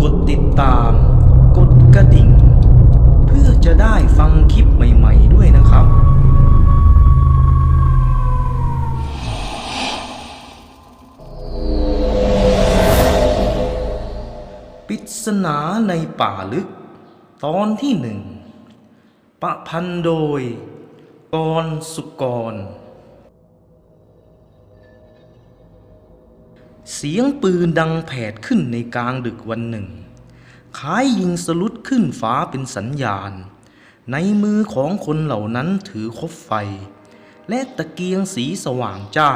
กดติดตาม กดกระดิ่ง เพื่อจะได้ฟังคลิปใหม่ ๆ ด้วยนะครับ ปริศนาในป่าลึก ตอนที่หนึ่ง ประพันธ์โดย กรสุกร เสียงปืนดังแผดขึ้นในกลางดึกวันหนึ่งคล้ายยิงสลุดขึ้นฟ้าเป็นสัญญาณ ในมือของคนเหล่านั้นถือคบไฟ และตะเกียงสีสว่างจ้า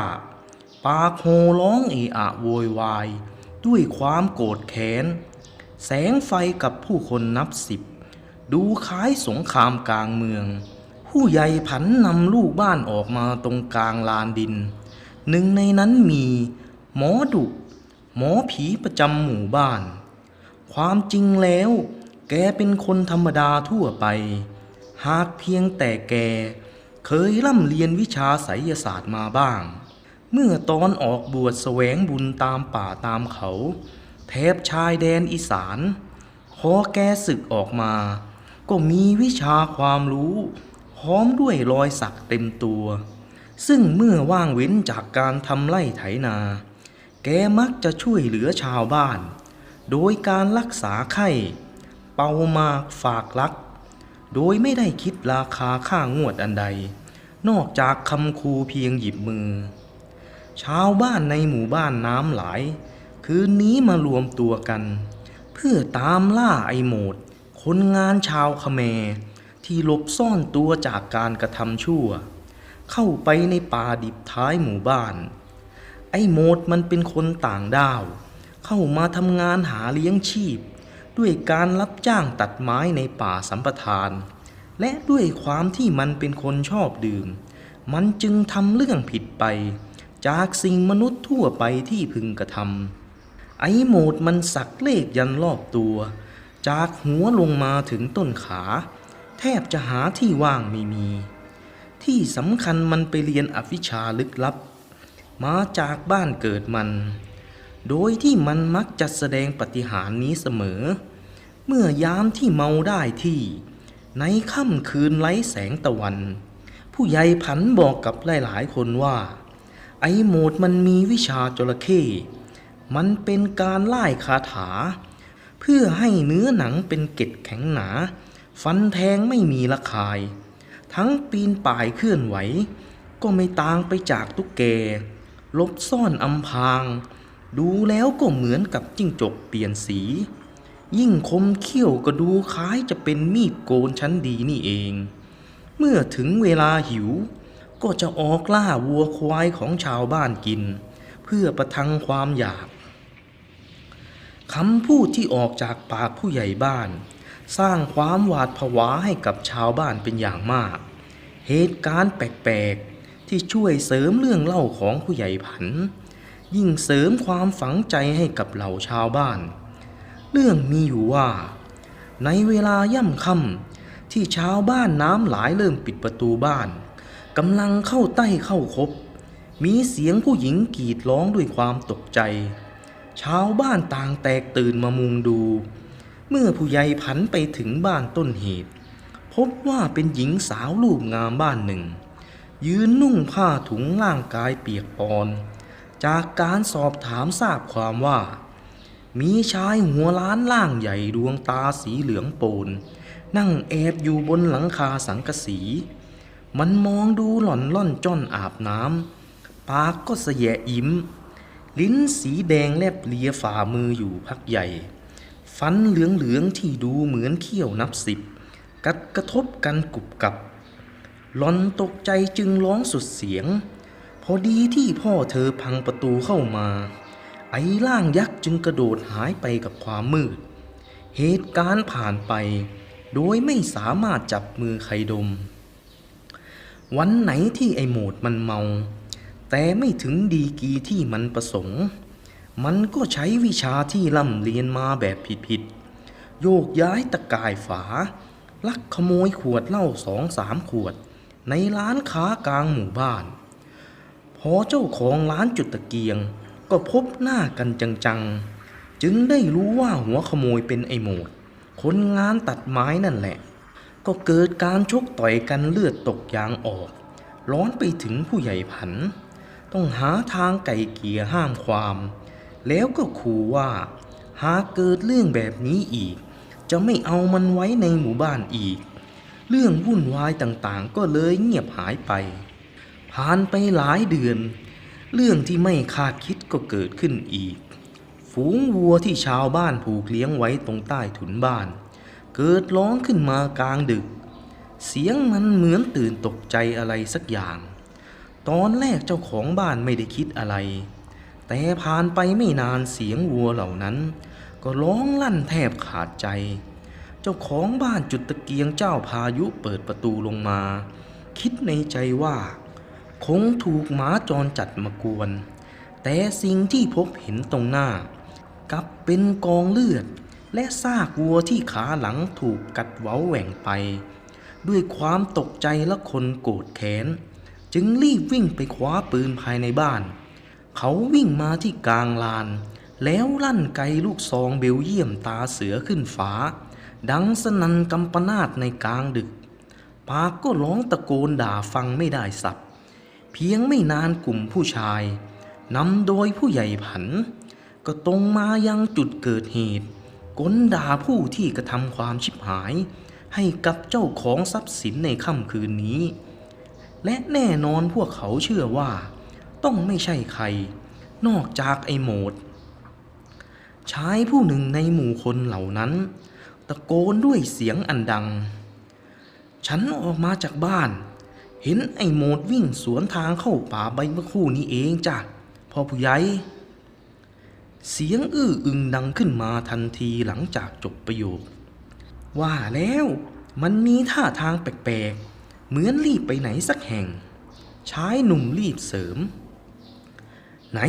ปากโหร้องเอะอะโวยวาย ด้วยความโกรธแค้น แสงไฟกับผู้คนนับสิบ ดูคล้ายสงครามกลางเมือง ผู้ใหญ่ผันนำลูกบ้านออกมาตรงกลางลานดิน หนึ่งในนั้นมี หมอดุ หมอผีประจำหมู่บ้าน ความจริงแล้ว แกเป็นคนธรรมดาทั่วไป หากเพียงแต่แก เคยร่ำเรียนวิชาไสยศาสตร์มาบ้าง เมื่อตอนออกบวชแสวงบุญตามป่าตามเขาแถบชายแดนอีสานพอแกศึกออกมา ก็มีวิชาความรู้ พร้อมด้วยรอยสักเต็มตัว ซึ่งเมื่อว่างเว้นจากการทำไร่ไถนา แกมักจะช่วยเหลือชาวบ้าน โดยการรักษาไข้ เป่ามากฝากลัก โดยไม่ได้คิดราคาค่างวดอันใด นอกจากคำคูเพียงหยิบมือ ชาวบ้านในหมู่บ้านน้ำหลาย คืนนี้มารวมตัวกัน เพื่อตามล่าไอโหมด คนงานชาวเขมรที่หลบซ่อนตัวจากการกระทำชั่ว เข้าไปในป่าดิบท้ายหมู่บ้าน ไอ้โมดมันเป็นคนต่างด้าว เข้ามาทำงานหาเลี้ยงชีพ ด้วยการรับจ้างตัดไม้ในป่าสัมปทาน และด้วยความที่มันเป็นคนชอบดื่ม มันจึงทำเรื่องผิดไป จากสิ่งมนุษย์ทั่วไปที่พึงกระทำไอ้โมดมันสักเลขยันรอบตัว จากหัวลงมาถึงต้นขา แทบจะหาที่ว่างไม่มี ที่สำคัญมันไปเรียนอวิชาลึกลับ มาจากบ้านเกิดมัน โดยที่มันมักจะแสดงปฏิหารนี้เสมอ เมื่อยามที่เมาได้ที่ ในค่ำคืนไร้แสงตะวัน ผู้ใหญ่ผันบอกกับหลายๆคนว่า ไอ้โหมดมันมีวิชาจระเข้มันเป็นการไล่คาถา เพื่อให้เนื้อหนังเป็นเกล็ดแข็งหนา ฟันแทงไม่มีระคาย ทั้งปีนป่ายเคลื่อนไหว ก็ไม่ต่างไปจากตุ๊กแก ลบซ่อนอำพาง ดูแล้วก็เหมือนกับจิ้งจกเปลี่ยนสี ยิ่งคมเขี้ยวก็ดูคล้ายจะเป็นมีดโกนชั้นดีนี่เอง เมื่อถึงเวลาหิว ก็จะออกล่าวัวควายของชาวบ้านกิน เพื่อประทังความอยากคำพูดที่ออกจากปากผู้ใหญ่บ้าน สร้างความหวาดผวาให้กับชาวบ้านเป็นอย่างมาก เหตุการณ์แปลก ที่ช่วยเสริมเรื่องเล่าของผู้ใหญ่ผัน ยิ่งเสริมความฝังใจให้กับเหล่าชาวบ้าน เรื่องมีอยู่ว่า ในเวลาย่ำค่ำที่ชาวบ้านน้ำหลายเริ่มปิดประตูบ้านกำลังเข้าใต้เข้าคบ มีเสียงผู้หญิงกรีดร้องด้วยความตกใจ ชาวบ้านต่างแตกตื่นมามุงดู เมื่อผู้ใหญ่ผันไปถึงบ้านต้นเหตุ พบว่าเป็นหญิงสาวรูปงามบ้านหนึ่ง ยืนนุ่งผ้าถุงร่างกายเปียกปอน จากการสอบถามทราบความว่า มีชายหัวล้านล่างใหญ่ดวงตาสีเหลืองโปน นั่งแอบอยู่บนหลังคาสังกะสี มันมองดูหล่อนล่อนจ้อนอาบน้ำปากก็เสยะยิ้ม ลิ้นสีแดงแลบเลียฝ่ามืออยู่พักใหญ่ ฟันเหลืองๆที่ดูเหมือนเขี้ยวนับสิบกัดกระทบกันกุบกับ หลอนตกใจจึงร้องสุดเสียง พอดีที่พ่อเธอพังประตูเข้ามา ไอ้ร่างยักษ์จึงกระโดดหายไปกับความมืด เหตุการณ์ผ่านไป โดยไม่สามารถจับมือใครดม วันไหนที่ไอ้โหมดมันเมา แต่ไม่ถึงดีกีที่มันประสงค์ มันก็ใช้วิชาที่ล่ำเรียนมาแบบผิดๆโยกย้ายตะกายฝา ลักขโมยขวดเหล้าสองสามขวด ในร้านค้ากลางหมู่บ้าน พอเจ้าของร้านจุดตะเกียง ก็พบหน้ากันจังๆ จึงได้รู้ว่าหัวขโมยเป็นไอ้โหมด คนงานตัดไม้นั่นแหละ ก็เกิดการชกต่อยกันเลือดตกยางออก ร้อนไปถึงผู้ใหญ่ผัน ต้องหาทางไก่เกลียห้ามความ แล้วก็ขู่ว่า หากเกิดเรื่องแบบนี้อีก จะไม่เอามันไว้ในหมู่บ้านอีก เรื่องวุ่นวายต่างๆ ก็เลยเงียบหายไป ผ่านไปหลายเดือน เรื่องที่ไม่คาดคิดก็เกิดขึ้นอีก ฝูงวัวที่ชาวบ้านผูกเลี้ยงไว้ตรงใต้ถุนบ้าน เกิดร้องขึ้นมากลางดึก เสียงมันเหมือนตื่นตกใจอะไรสักอย่าง ตอนแรกเจ้าของบ้านไม่ได้คิดอะไร แต่ผ่านไปไม่นานเสียงวัวเหล่านั้น ก็ร้องลั่นแทบขาดใจ เจ้าของบ้านจุดตะเกียงเจ้าพายุเปิดประตูลงมา คิดในใจว่า คงถูกหมาจรจัดมากวน แต่สิ่งที่พบเห็นตรงหน้า กลับเป็นกองเลือด และซากวัวที่ขาหลังถูกกัดเว้าแหว่งไป ด้วยความตกใจและคนโกรธแค้น จึงรีบวิ่งไปคว้าปืนภายในบ้าน เขาวิ่งมาที่กลางลาน แล้วลั่นไกลูกซองเบลเยียมตาเสือขึ้นฟ้า ดังสนันกำปนาตในกลางดึก ปากก็ร้องตะโกนด่าฟังไม่ได้สับ เพียงไม่นานกลุ่มผู้ชายนำโดยผู้ใหญ่ผัน ก็ตรงมายังจุดเกิดเหตุกลด่าผู้ที่กระทำความชิบหาย ให้กับเจ้าของทรัพย์สินในค่ำคืนนี้ และแน่นอนพวกเขาเชื่อว่า ต้องไม่ใช่ใคร นอกจากไอ้โหมดชายผู้หนึ่งในหมู่คนเหล่านั้น ตะโกนด้วยเสียงอันดัง ฉันออกมาจากบ้าน เห็นไอ้โหมดวิ่งสวนทางเข้าป่าใบเมื่อคู่นี้เองจ้ะพ่อผู้ใหญ่เสียงอื้ออึงดังขึ้นมาทันทีหลังจากจบประโยค ว่าแล้วมันมีท่าทางแปลกๆ เหมือนรีบไปไหนสักแห่ง ชายหนุ่มรีบเสริม ไหน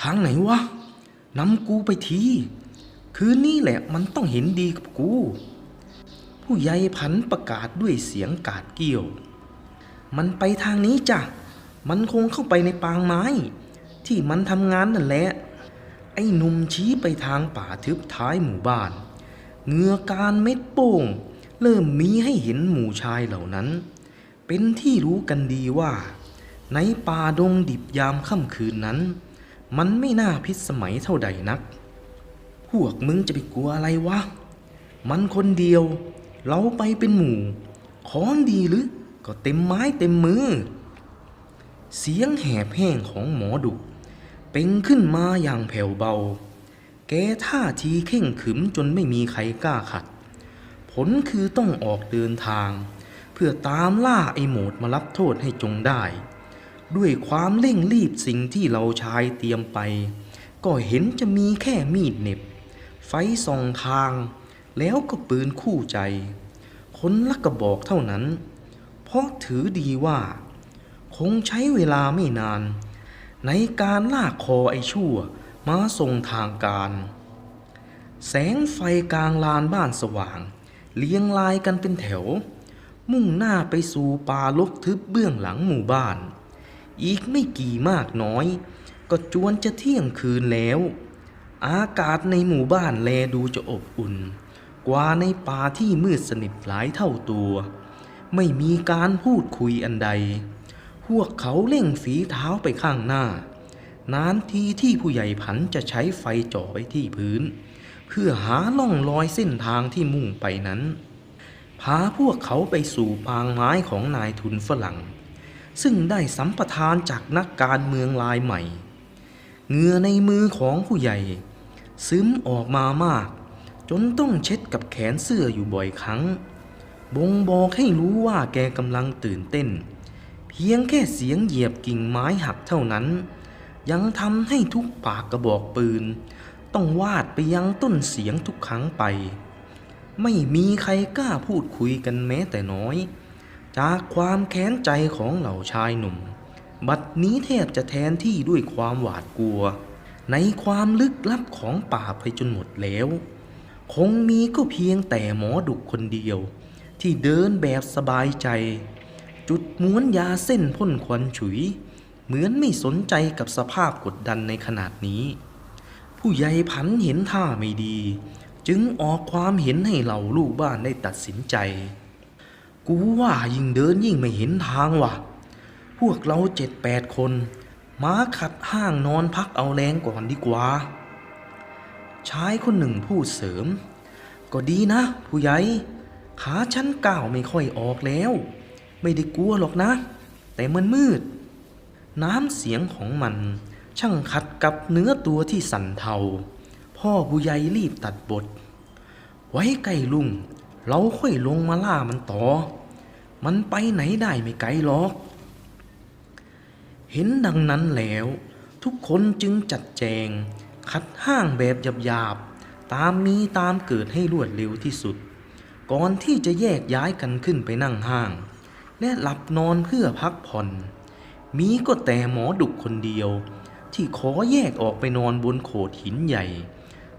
ทางไหนวะนำกูไปที คืนนี้แหละมันต้องเห็นดีกับกู ผู้ใหญ่พันประกาศด้วยเสียงกาดเกี่ยว มันไปทางนี้จ้ะ มันคงเข้าไปในปางไม้ ที่มันทำงานนั่นแหละ ไอ้หนุ่มชี้ไปทางป่าทึบท้ายหมู่บ้าน เงือการเม็ดโป้งเริ่มมีให้เห็นหมู่ชายเหล่านั้น เป็นที่รู้กันดีว่า ในป่าดงดิบยามค่ำคืนนั้น มันไม่น่าพิษสมัยเท่าใดนัก พวกมึงจะไปกลัวอะไรวะ มันคนเดียว เราไปเป็นหมู่ของดีหรือ ก็เต็มไม้เต็มมือ เสียงแหบแห้งของหมอดุเป่งขึ้นมาอย่างแผ่วเบา แกท่าทีเข่งขึมจนไม่มีใครกล้าขัด ผลคือต้องออกเดินทาง เพื่อตามล่าไอ้โหมดมารับโทษให้จงได้ ด้วยความเร่งรีบสิ่งที่เราชายเตรียมไป ก็เห็นจะมีแค่มีดเน็บ ไฟส่องทาง แล้วก็ปืนคู่ใจ คนละกระบอกเท่านั้น เพราะถือดีว่า คงใช้เวลาไม่นาน ในการลากคอไอ้ชั่วมาส่งทางการ แสงไฟกลางลานบ้านสว่าง เลี้ยงลายกันเป็นแถว มุ่งหน้าไปสู่ป่าลกทึบเบื้องหลังหมู่บ้าน อีกไม่กี่มากน้อย ก็จวนจะเที่ยงคืนแล้ว อากาศในหมู่บ้านแลดูจะอบอุ่น กว่าในป่าที่มืดสนิทหลายเท่าตัว ไม่มีการพูดคุยอันใด พวกเขาเร่งฝีเท้าไปข้างหน้า นานทีที่ผู้ใหญ่ผันจะใช้ไฟจ่อไปที่พื้น เพื่อหาล่องรอยเส้นทางที่มุ่งไปนั้น พาพวกเขาไปสู่ปางไม้ของนายทุนฝรั่ง ซึ่งได้สัมปทานจากนักการเมืองรายใหม่ เหงื่อในมือของผู้ใหญ่ ซึมออกมามาก จนต้องเช็ดกับแขนเสื้ออยู่บ่อยครั้ง บ่งบอกให้รู้ว่าแกกำลังตื่นเต้น เพียงแค่เสียงเหยียบกิ่งไม้หักเท่านั้น ยังทำให้ทุกปากกระบอกปืน ต้องวาดไปยังต้นเสียงทุกครั้งไป ไม่มีใครกล้าพูดคุยกันแม้แต่น้อย จากความแค้นใจของเหล่าชายหนุ่ม บัดนี้แทบจะแทนที่ด้วยความหวาดกลัว ในความลึกลับของป่าไปจนหมดแล้ว คงมีก็เพียงแต่หมอดุกคนเดียว ที่เดินแบบสบายใจ จุดม้วนยาเส้นพ่นควันฉุย เหมือนไม่สนใจกับสภาพกดดันในขนาดนี้ ผู้ใหญ่ผันเห็นท่าไม่ดี จึงออกความเห็นให้เหล่าลูกบ้านได้ตัดสินใจ กูว่ายิ่งเดินยิ่งไม่เห็นทางว่ะ พวกเราเจ็ดแปดคนมาขัดห้างนอนพักเอาแรงก่อนดีกว่า ชายคนหนึ่งพูดเสริม ก็ดีนะ ผู้ใหญ่ ขาฉันก้าวไม่ค่อยออกแล้ว ไม่ได้กลัวหรอกนะ แต่มันมืด น้ำเสียงของมัน ช่างขัดกับเนื้อตัวที่สั่นเทา พ่อผู้ใหญ่รีบตัดบท ไว้ใกล้ลุง เราค่อยลงมาล่ามันต่อ มันไปไหนได้ไม่ไกลหรอก เห็นดังนั้นแล้ว ทุกคนจึงจัดแจง คัดห้างแบบหยาบๆ ตามมีตามเกิดให้รวดเร็วที่สุด ก่อนที่จะแยกย้ายกันขึ้นไปนั่งห้าง และหลับนอนเพื่อพักผ่อน มีก็แต่หมอดุกคนเดียว ที่ขอแยกออกไปนอนบนโขดหินใหญ่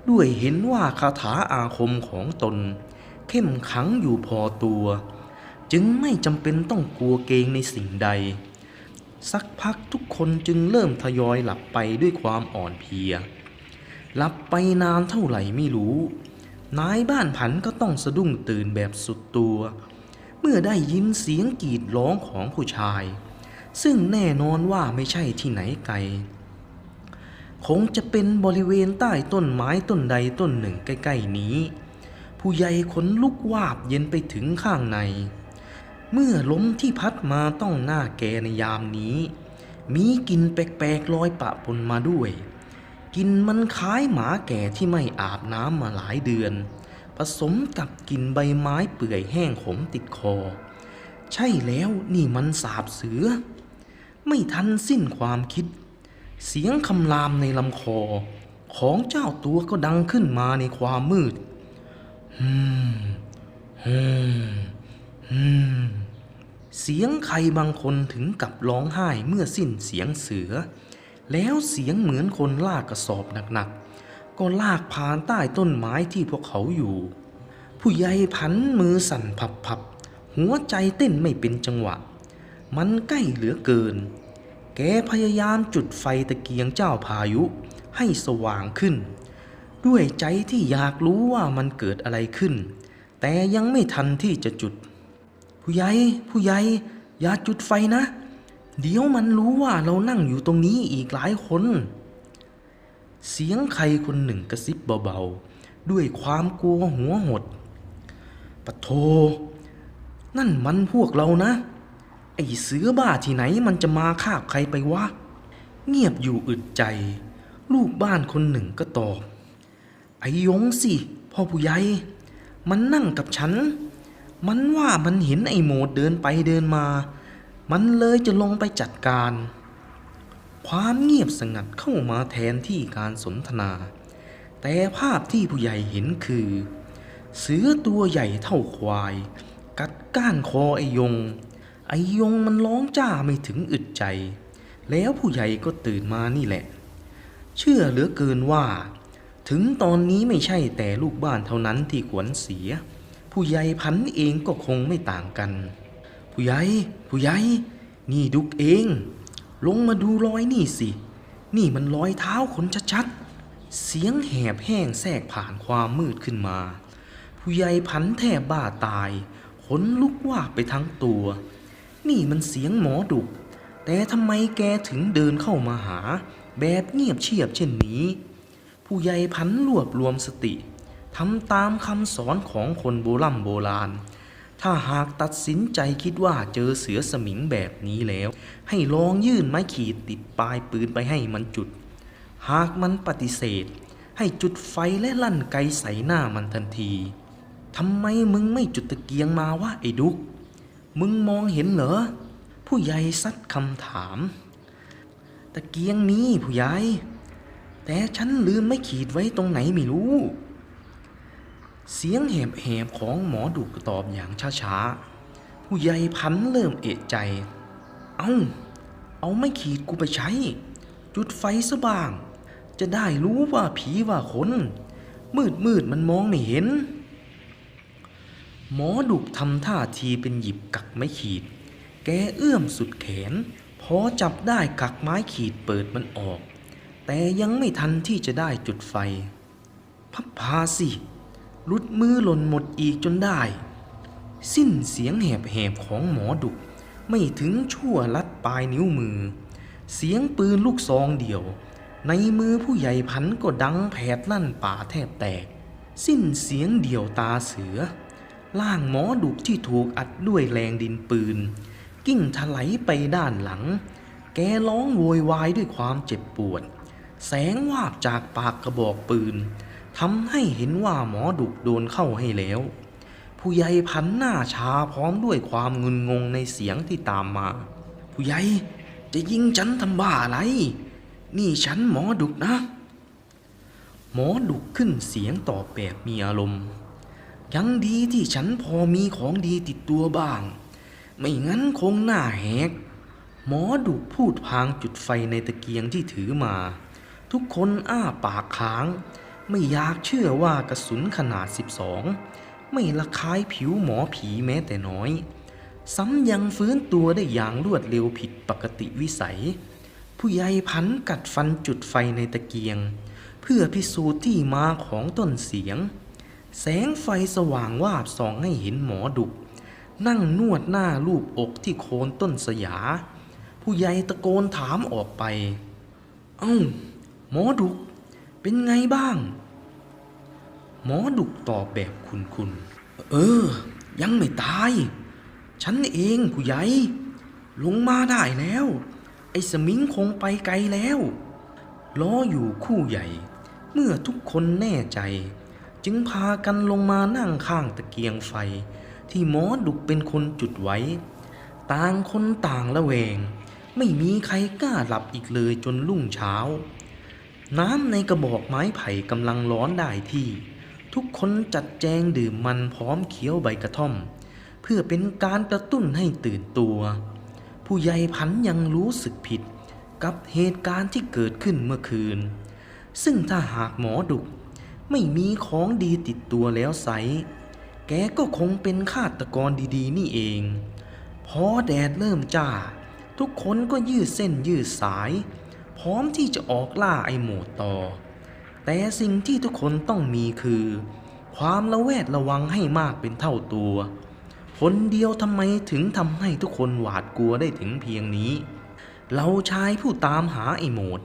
ด้วยเห็นว่าคาถาอาคมของตน เข้มขังอยู่พอตัว จึงไม่จำเป็นต้องกลัวเกงในสิ่งใด สักพักทุกคนจึงเริ่มทยอยหลับไปด้วยความอ่อนเพลีย หลับไปนานเท่าไหร่ไม่รู้ นายบ้านผันก็ต้องสะดุ้งตื่นแบบสุดตัว เมื่อได้ยินเสียงกรีดร้องของผู้ชาย ซึ่งแน่นอนว่าไม่ใช่ที่ไหนไกล คงจะเป็นบริเวณใต้ต้นไม้ต้นใดต้นหนึ่งใกล้ ๆ นี้ ผู้ใหญ่ขนลุกวาบเย็นไปถึงข้างใน เมื่อลมที่พัดมาต้องหน้าแกในยามนี้ มีกลิ่นแปลกๆลอยปะปนมาด้วยกลิ่นมันคล้ายหมาแก่ที่ไม่อาบน้ำมาหลายเดือน ผสมกับกลิ่นใบไม้เปื่อยแห้งขมติดคอ ใช่แล้วนี่มันสาบเสือ ไม่ทันสิ้นความคิด เสียงคำรามในลำคอ ของเจ้าตัวก็ดังขึ้นมาในความมืดฮึมฮึมฮึม เสียงใครบางคนถึงกับร้องไห้เมื่อสิ้นเสียงเสือ แล้วเสียงเหมือนคนลากกระสอบหนักๆ ก็ลากผ่านใต้ต้นไม้ที่พวกเขาอยู่ ผู้ใหญ่พันมือสั่นพับๆ หัวใจเต้นไม่เป็นจังหวะ มันใกล้เหลือเกิน แกพยายามจุดไฟตะเกียงเจ้าพายุให้สว่างขึ้น ด้วยใจที่อยากรู้ว่ามันเกิดอะไรขึ้น แต่ยังไม่ทันที่จะจุด ผู้ใหญ่ผู้ใหญ่อย่าจุดไฟนะ เดี๋ยวมันรู้ว่าเรานั่งอยู่ตรงนี้อีกหลายคน เสียงใครคนหนึ่งกระซิบเบาๆ ด้วยความกลัวหัวหดปะโท นั่นมันพวกเรานะ ไอ้เสือบ้าที่ไหนมันจะมาคาบใครไปวะ เงียบอยู่อึดใจ ลูกบ้านคนหนึ่งก็ตอบ ไอ้ยงสิพ่อผู้ใหญ่ มันนั่งกับฉัน มันว่ามันเห็นไอ้โหมดเดินไปเดินมา มันเลยจะลงไปจัดการ ความเงียบสงัดเข้ามาแทนที่การสนทนา แต่ภาพที่ผู้ใหญ่เห็นคือ เสือตัวใหญ่เท่าควาย กัดก้านคอไอยง ไอยงมันร้องจ้าไม่ถึงอึดใจ แล้วผู้ใหญ่ก็ตื่นมานี่แหละ เชื่อเหลือเกินว่า ถึงตอนนี้ไม่ใช่แต่ลูกบ้านเท่านั้นที่ขวนเสีย ผู้ใหญ่พันเองก็คงไม่ต่างกัน ผู้ใหญ่ผู้ใหญ่นี่ดุกเอง ลงมาดูรอยนี่สิ นี่มันรอยเท้าคนชัดๆ เสียงแหบแห้งแทรกผ่านความมืดขึ้นมา ผู้ใหญ่พันแทบบ้าตายขนลุกว่าไปทั้งตัว นี่มันเสียงหมอดุก แต่ทำไมแกถึงเดินเข้ามาหา แบบเงียบเชียบเช่นนี้ ผู้ใหญ่พันรวบรวมสติ ทำตามคำสอนของคนโบรโบราณ ถ้าหากตัดสินใจคิดว่าเจอเสือสมิงแบบนี้แล้ว ให้ลองยื่นไม้ขีดติดปลายปืนไปให้มันจุด หากมันปฏิเสธ ให้จุดไฟและลั่นไกใส่หน้ามันทันทีทำไมมึงไม่จุดตะเกียงมาวะไอ้ดุก มึงมองเห็นเหรอ ผู้ใหญ่ซัดคำถาม ตะเกียงนี้ผู้ใหญ่ แต่ฉันลืมไม่ขีดไว้ตรงไหนไม่รู้ เสียงแหบๆของหมอดุกตอบอย่างช้าๆ ผู้ใหญ่พันเริ่มเอะใจ เอา้า เอาไม่ขีดกูไปใช้ จุดไฟซะบ้าง จะได้รู้ว่าผีว่าคน มืดมืดมันมองไม่เห็น หมอดุกทำท่าทีเป็นหยิบกักไม้ขีด แกเอื้อมสุดแขน พอจับได้กักไม้ขีดเปิดมันออก แต่ยังไม่ทันที่จะได้จุดไฟ พับพาสิ หลุดมือหล่นหมดอีกจนได้ สิ้นเสียงแหบๆของหมอดุกไม่ถึงชั่วลัดปลายนิ้วมือ เสียงปืนลูกซองเดียว ในมือผู้ใหญ่พันก็ดังแผดลั่นป่าแทบแตก สิ้นเสียงเดียวตาเสือ ล่างหมอดุกที่ถูกอัดด้วยแรงดินปืน กิ้งถลายไปด้านหลัง แกร้องโวยวายด้วยความเจ็บปวด แสงวาบจากปากกระบอกปืน ทำให้เห็นว่าหมอดุกโดนเข้าให้แล้ว ผู้ใหญ่พันหน้าชาพร้อมด้วยความงุนงงในเสียงที่ตามมา ผู้ใหญ่จะยิงฉันทำบ้าอะไร นี่ฉันหมอดุกนะ หมอดุกขึ้นเสียงตอบแบบมีอารมณ์ ยังดีที่ฉันพอมีของดีติดตัวบ้าง ไม่งั้นคงหน้าแหก หมอดุกพูดพางจุดไฟในตะเกียงที่ถือมา ทุกคนอ้าปากค้าง ไม่อยากเชื่อว่ากระสุนขนาด 12 ไม่ละคายผิวหมอผีแม้แต่น้อย ซ้ำยังฟื้นตัวได้อย่างรวดเร็วผิดปกติวิสัย ผู้ใหญ่พันกัดฟันจุดไฟในตะเกียง เพื่อพิสูจน์ที่มาของต้นเสียง แสงไฟสว่างวาบส่องให้เห็นหมอดุกนั่งนวดหน้ารูปอกที่โคนต้นสยา ผู้ใหญ่ตะโกนถามออกไป เอ้า หมอดุก เป็นไงบ้าง หมอดุกตอบแบบคุณๆเออ ยังไม่ตาย ฉันเองผู้ใหญ่ ลงมาได้แล้ว ไอ้สมิงคงไปไกลแล้วล้ออยู่คู่ใหญ่ เมื่อทุกคนแน่ใจ จึงพากันลงมานั่งข้างตะเกียงไฟ ที่หมอดุกเป็นคนจุดไว้ ต่างคนต่างละแวง ไม่มีใครกล้าหลับอีกเลยจนรุ่งเช้า น้ำในกระบอกไม้ไผ่กำลังร้อนได้ที่ ทุกคนจัดแจงดื่มมันพร้อมเคี้ยวใบกระท่อม เพื่อเป็นการกระตุ้นให้ตื่นตัว ผู้ใหญ่พันยังรู้สึกผิดกับเหตุการณ์ที่เกิดขึ้นเมื่อคืน ซึ่งถ้าหากหมอดุกไม่มีของดีติดตัวแล้วไซแกก็คงเป็นฆาตกรดีๆ นี่เอง พอแดดเริ่มจ้า ทุกคนก็ยืดเส้นยืดสาย พร้อมที่จะออกล่าไอโหมดต่อ แต่สิ่งที่ทุกคนต้องมีคือ ความระแวดระวังให้มากเป็นเท่าตัว คนเดียวทำไมถึงทำให้ทุกคนหวาดกลัวได้ถึงเพียงนี้ เราชายผู้ตามหาไอโหมด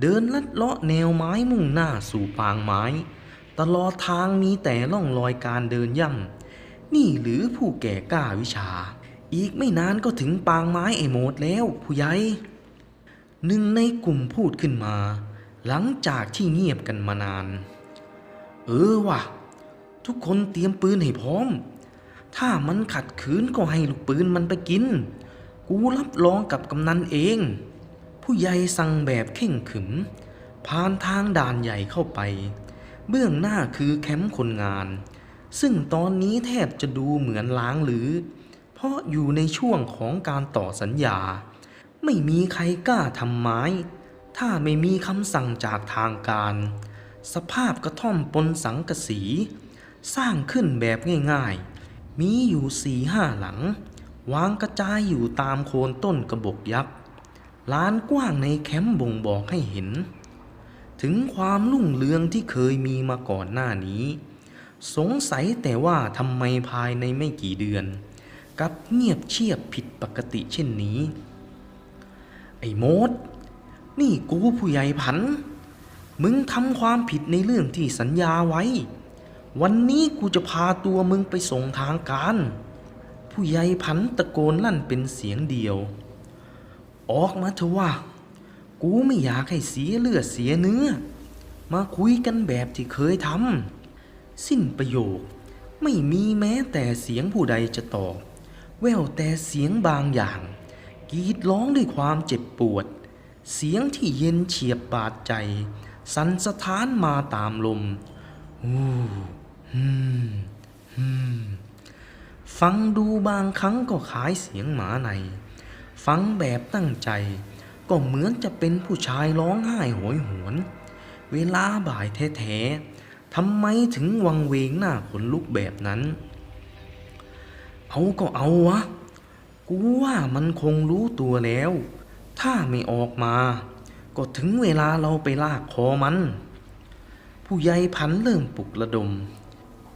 เดินลัดเลาะแนวไม้มุ่งหน้าสู่ปางไม้ ตลอดทางมีแต่ร่องรอยการเดินย่ำนี่หรือผู้แก่กล้าวิชา อีกไม่นานก็ถึงปางไม้ไอโหมดแล้วผู้ใหญ่ หนึ่งในกลุ่มพูดขึ้นมา หลังจากที่เงียบกันมานาน เออว่ะ ทุกคนเตรียมปืนให้พร้อม ถ้ามันขัดขืนก็ให้ลูกปืนมันไปกิน กูรับรองกับกำนันเอง ผู้ใหญ่สั่งแบบเข่งขึม ผ่านทางด่านใหญ่เข้าไป เบื้องหน้าคือแคมป์คนงาน ซึ่งตอนนี้แทบจะดูเหมือนล้างหรือ เพราะอยู่ในช่วงของการต่อสัญญา ไม่มีใครกล้าทำไม้ ถ้าไม่มีคำสั่งจากทางการ สภาพกระท่อมปนสังกะสี สร้างขึ้นแบบง่ายๆ มีอยู่สี่ห้าหลัง วางกระจายอยู่ตามโคนต้นกระบอกยับลานกว้างในแคมป์บ่งบอกให้เห็น ถึงความรุ่งเรืองที่เคยมีมาก่อนหน้านี้ สงสัยแต่ว่าทำไมภายในไม่กี่เดือน กับเงียบเชียบผิดปกติเช่นนี้ ไอ้โมด นี่กูผู้ใหญ่ผัน มึงทำความผิดในเรื่องที่สัญญาไว้ วันนี้กูจะพาตัวมึงไปส่งทางการ ผู้ใหญ่ผันตะโกนลั่นเป็นเสียงเดียว ออกมาเถอะว่า กูไม่อยากให้เสียเลือดเสียเนื้อ มาคุยกันแบบที่เคยทำ สิ้นประโยค ไม่มีแม้แต่เสียงผู้ใดจะตอบ แววแต่เสียงบางอย่าง กรีดร้องด้วยความเจ็บปวด เสียงที่เย็นเฉียบบาดใจ สั่นสะท้านมาตามลมฮู้ฮึมฮึมฟังดูบางครั้งก็คล้ายเสียงหมาใน ฟังแบบตั้งใจ ก็เหมือนจะเป็นผู้ชายร้องไห้โหยหวน เวลาบ่ายแท้ๆทำไมถึงวังเวงหน้าขนลุกแบบนั้น เอาก็เอาวะ กูว่ามันคงรู้ตัวแล้ว ถ้าไม่ออกมา ก็ถึงเวลาเราไปลากคอมัน ผู้ใหญ่พันเริ่มปลุกระดม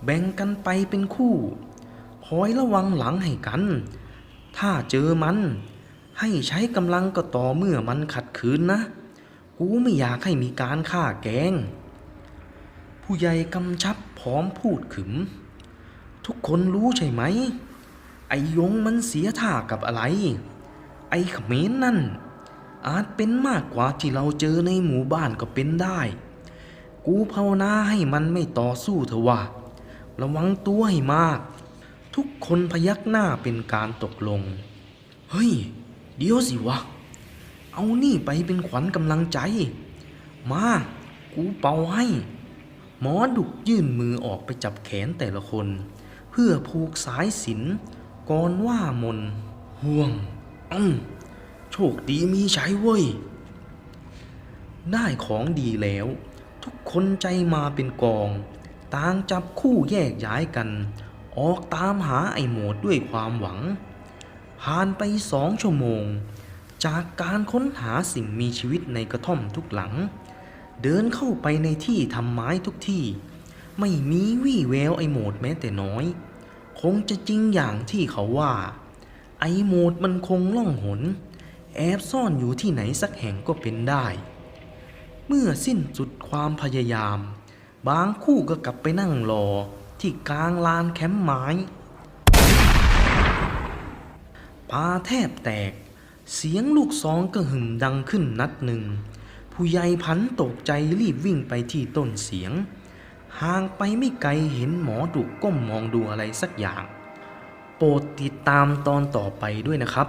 แบ่งกันไปเป็นคู่ คอยระวังหลังให้กัน ถ้าเจอมัน ให้ใช้กำลังก็ต่อเมื่อมันขัดขืนนะ กูไม่อยากให้มีการฆ่าแกง ผู้ใหญ่กำชับพร้อมพูดขึม ทุกคนรู้ใช่ไหม อ้ยงมันเสียท่ากับอะไร ไอ้เขมรนั่น อาจเป็นมากกว่าที่เราเจอในหมู่บ้านก็เป็นได้ กูภาวนาให้มันไม่ต่อสู้เถอะวะระวังตัวให้มาก ทุกคนพยักหน้าเป็นการตกลง เฮ้ย เดี๋ยวสิวะ เอานี่ไปเป็นขวัญกำลังใจ มา กูเป่าให้ หมอดุกยื่นมือออกไปจับแขนแต่ละคน เพื่อผูกสายสิน ก่อนว่ามนห่วงอืมโชคดีมีใช้เว้ย ได้ของดีแล้ว ทุกคนใจมาเป็นกอง ต่างจับคู่แยกย้ายกัน ออกตามหาไอ้โหมดด้วยความหวัง ผ่านไปสองชั่วโมง จากการค้นหาสิ่งมีชีวิตในกระท่อมทุกหลัง เดินเข้าไปในที่ทำไม้ทุกที่ ไม่มีวี่แววไอ้โหมดแม้แต่น้อย คงจะจริงอย่างที่เขาว่า ไอ้โหมดมันคงล่องหน แอบซ่อนอยู่ที่ไหนสักแห่งก็เป็นได้ เมื่อสิ้นสุดความพยายาม บางคู่ก็กลับไปนั่งรอที่กลางลานแคมป์ไม้ปาแทบแตก เสียงลูกซองก็หึ่มดังขึ้นนัดหนึ่ง ผู้ใหญ่พันตกใจรีบวิ่งไปที่ต้นเสียง ห่างไปไม่ไกลเห็นหมอดุก้มมองดูอะไรสักอย่าง โปรดติดตามตอนต่อไปด้วยนะครับ